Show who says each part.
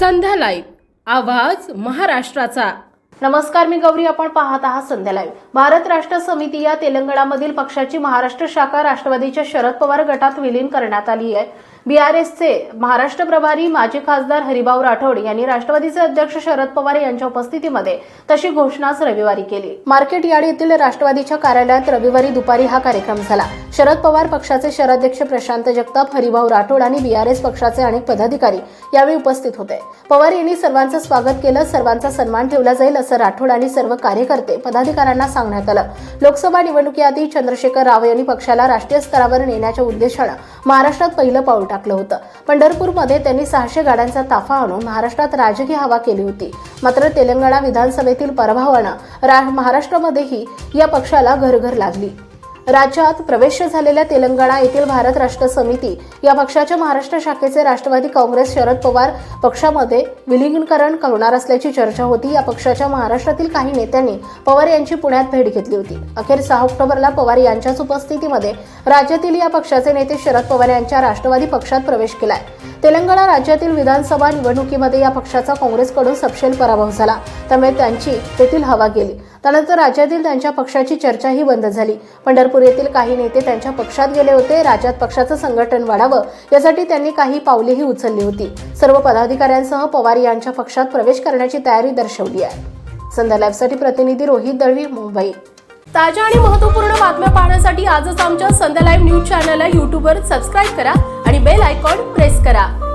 Speaker 1: संध्या live आवाज महाराष्ट्राचा.
Speaker 2: नमस्कार मी गौरी. आपण पाहत आहात संध्या लाईव्ह भारत राष्ट्र समिती या तेलंगणामधील पक्षाची महाराष्ट्र शाखा राष्ट्रवादीच्या शरद पवार गटात विलीन करण्यात आली आहे. बीआरएसचे महाराष्ट्र प्रभारी माजी खासदार हरिभाऊ राठोड यांनी राष्ट्रवादीचे अध्यक्ष शरद पवार यांच्या उपस्थितीमध्ये तशी घोषणाच रविवारी केली. मार्केट यार्ड येथील राष्ट्रवादीच्या कार्यालयात रविवारी दुपारी हा कार्यक्रम झाला. शरद पवार पक्षाचे शहराध्यक्ष प्रशांत जगताप हरिभाऊ राठोड आणि बीआरएस पक्षाचे अनेक पदाधिकारी यावेळी उपस्थित होते. पवार यांनी सर्वांचं स्वागत केलं सर्वांचा सन्मान ठेवला जाईल असं राठोड आणि सर्व कार्यकर्ते पदाधिकाऱ्यांना सांगण्यात आलं. लोकसभा निवडणुकीआधी चंद्रशेखर राव यांनी पक्षाला राष्ट्रीय स्तरावर नेण्याच्या उद्देशानं महाराष्ट्रात पहिलं पाऊल टाकलं होतं. पंढरपूरमध्ये त्यांनी सहाशे गाड्यांचा ताफा आणून महाराष्ट्रात राजकीय हवा केली होती. मात्र तेलंगणा विधानसभेतील पराभवानं रा- महाराष्ट्रामध्येही या पक्षाला घरघर लागली. राज्यात प्रवेश झालेल्या तेलंगणा येथील भारत राष्ट्र समिती या पक्षाच्या महाराष्ट्र शाखेचे राष्ट्रवादी काँग्रेस शरद पवार पक्षामध्ये विलीनीकरण करणार असल्याची चर्चा होती. या पक्षाच्या महाराष्ट्रातील काही नेत्यांनी पवार यांची पुण्यात भेट घेतली होती. अखेर सहा ऑक्टोबरला पवार यांच्याच उपस्थितीमध्ये राज्यातील या पक्षाचे नेते शरद पवार यांच्या राष्ट्रवादी पक्षात प्रवेश केलाय. तेलंगणा राज्यातील विधानसभा निवडणुकीमध्ये या पक्षाचा काँग्रेसकडून सपशेल पराभव झाला. त्यामुळे त्यांची तेथील हवा गेली. त्यानंतर राज्यातील त्यांच्या पक्षाची चर्चाही बंद झाली. पंढरपूर येथील काही नेते त्यांच्या पक्षात गेले होते. राज्यात पक्षाचं संघटन वाढावं यासाठी त्यांनी काही पावलेही उचलली होती. सर्व पदाधिकाऱ्यांसह पवार यांच्या पक्षात प्रवेश करण्याची तयारी दर्शवली आहे. संध्या लाईव्हसाठी प्रतिनिधी रोहित दळवी मुंबई.
Speaker 1: ताज्या आणि महत्त्वपूर्ण बातम्या पाहण्यासाठी आजच आमच्या संध्या लाईव्ह न्यूज चॅनलला यूट्यूबवर सबस्क्राईब करा आणि बेल आयकॉन प्रेस करा.